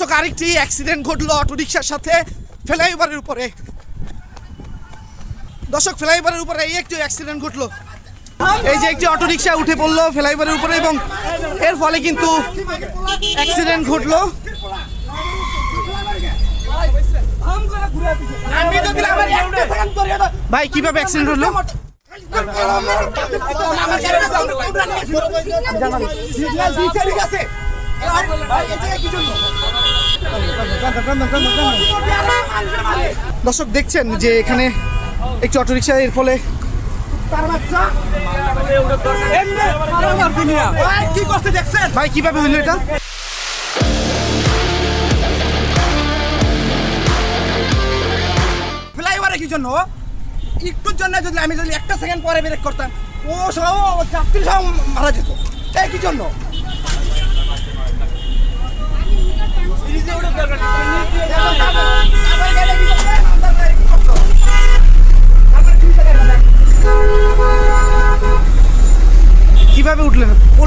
দর্শক আরেকটি অ্যাক্সিডেন্ট ঘটলো অটোরিকশার সাথে ফ্লাইওভারের উপরে। দর্শক, ফ্লাইওভারের উপরে এই একটি অ্যাক্সিডেন্ট ঘটলো। এই যে একটি অটোরিকশা উঠে পড়ল ফ্লাইওভারের উপরে এবং এর ফলে কিন্তু অ্যাক্সিডেন্ট ঘটলো। ভাই, কীভাবে অ্যাক্সিডেন্ট হলো? দর্শক, দেখছেন যে এখানে একটি অটোরিকশা, এর ফলে ভাই, কীভাবে হইল এটা? ফ্লাইওভারে কি জন্য? একটুর জন্য যদি আমি যদি একটা সেকেন্ড পরে ব্রেক করতাম, ও, সব যাত্রী সব মারা যেত। এই কি জন্য কীভাবে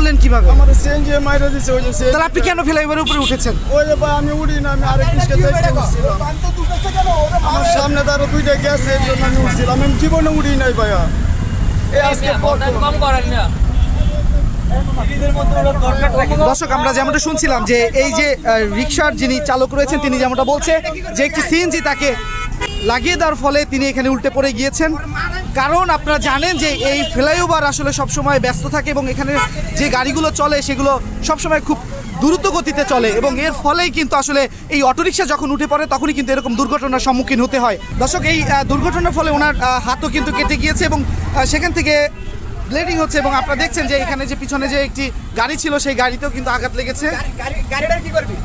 পড়লেন কীভাবে? আমার সিএনজি মাইরা দিছে ওই যে সে তাহলে আপনি কেন ফ্লাইওভারের উপরে উঠেছেন। ওই যে ভাই আমি উড়ি না আমি আরেক পিসকে দেখতে উঠছিলাম। আমার সামনে তারও দুইটা গেছে এর জন্য আমি উঠছিলাম। আমি জীবনে উড়ি নাই ভাইয়া। এই আজকে প্রথম। দর্শক আমরা যেমনটা শুনছিলাম যে এই যে রিক্সার যিনি চালক রয়েছেন তিনি যেমনটা বলছে যে একটি সিএনজি তাকে লাগিয়ে দেওয়ার ফলে তিনি এখানে উল্টে পড়ে গিয়েছেন। কারণ আপনারা জানেন যে এই ফ্লাইওভার আসলে সবসময় ব্যস্ত থাকে এবং এখানে যে গাড়িগুলো চলে সেগুলো সবসময় খুব দ্রুত গতিতে চলে এবং এর ফলেই কিন্তু আসলে এই অটোরিকশা যখন উঠে পড়ে, তখনই কিন্তু এরকম দুর্ঘটনার সম্মুখীন হতে হয়। দর্শক, এই দুর্ঘটনার ফলে ওনার হাতও কিন্তু কেটে গিয়েছে এবং সেখান থেকে ব্লেডিং হচ্ছে এবং আপনারা দেখছেন যে এখানে যে পিছনে যে একটি গাড়ি ছিল, সেই গাড়িতেও কিন্তু আঘাত লেগেছে। গাড়িটার কি করবি?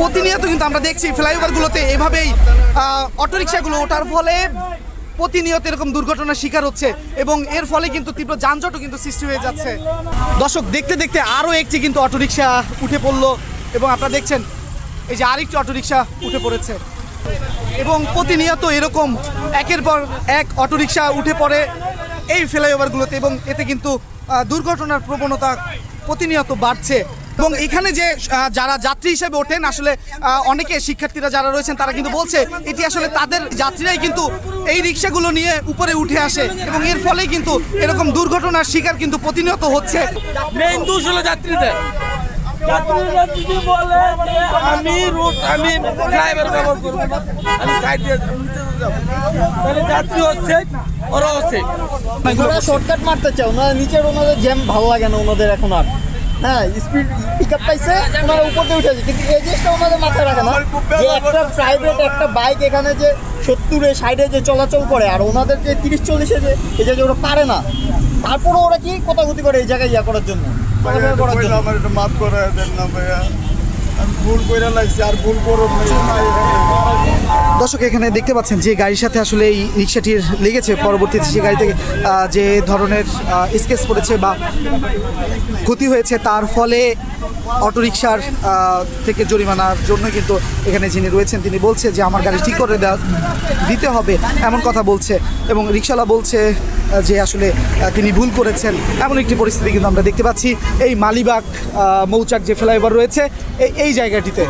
প্রতিনিয়ত কিন্তু আমরা দেখছি ফ্লাইওভারগুলোতে এভাবেই অটোরিকশাগুলো ওঠার ফলে প্রতিনিয়ত এরকম দুর্ঘটনার শিকার হচ্ছে এবং এর ফলে কিন্তু তীব্র যানজটও কিন্তু সৃষ্টি হয়ে যাচ্ছে। দর্শক, দেখতে দেখতে আরও একটি কিন্তু অটোরিকশা উঠে পড়ল এবং আপনারা দেখছেন, এই যে আরেকটি অটোরিকশা উঠে পড়েছে। এবং প্রতিনিয়ত এরকম একের পর এক অটোরিকশা উঠে পড়ে এই ফ্লাইওভারগুলোতে এবং এতে কিন্তু দুর্ঘটনার প্রবণতা প্রতিনিয়ত বাড়ছে। এবং এখানে যে যারা যাত্রী হিসেবে ওঠেন আসলে অনেকে শিক্ষার্থীরা যারা রয়েছেন তারা কিন্তু বলছে এটি আসলে তাদের যাত্রীরাই কিন্তু এই রিক্সাগুলো নিয়ে উপরে উঠে আসে এবং এর ফলেই কিন্তু এরকম দুর্ঘটনার শিকার কিন্তু প্রতিনিয়ত হচ্ছে। মেইন দোষ হলো যাত্রীদের। যাত্রীরা যদি বলে আমি রুট আমি ড্রাইভার ব্যবহার করব আমি সাইড দিয়ে তাহলে যাত্রী হচ্ছে ওরা হচ্ছে ওরা শর্টকাট মারতে চায় ওনারা নিচের ওনাদের জ্যাম ভালো লাগে না ওনাদের এখন আর। হ্যাঁ স্পিড পিক আপ পাইছে ওনারা উপর উঠেছে। কিন্তু এই জিনিসটা ওনাদের মাথায় রাখে না যে একটা প্রাইভেট একটা বাইক এখানে যে সত্তরে সাইডে যে চলাচল করে আর ওনাদের যে তিরিশ চল্লিশে যে এই জায়গায় ওরা পারে না। তারপরে ওরা কি কোথাগুতি করে এই জায়গায় ইয়া করার জন্য? আমার একটু মাফ করে দেন না ভাইয়া। আমি ভুল কইরা লাগছি আর ভুল করব না দর্শক, এখানে দেখতে পাচ্ছেন যে গাড়ির সাথে আসলে এই রিক্সাটির লেগেছে। পরবর্তীতে সে গাড়ি থেকে যে ধরনের স্কেচ পড়েছে বা ক্ষতি হয়েছে, তার ফলে অটোরিকশার থেকে জরিমানার জন্য কিন্তু এখানে যিনি রয়েছেন, তিনি বলছে যে, আমার গাড়ি ঠিক করে দিতে হবে। এমন কথা বলছে এবং রিক্সাওয়ালা বলছে যে আসলে তিনি ভুল করেছেন। এমন একটি পরিস্থিতি কিন্তু আমরা দেখতে পাচ্ছি। এই মালিবাগ মৌচাক যে ফ্লাইওভার রয়েছে এই জায়গাটিতে।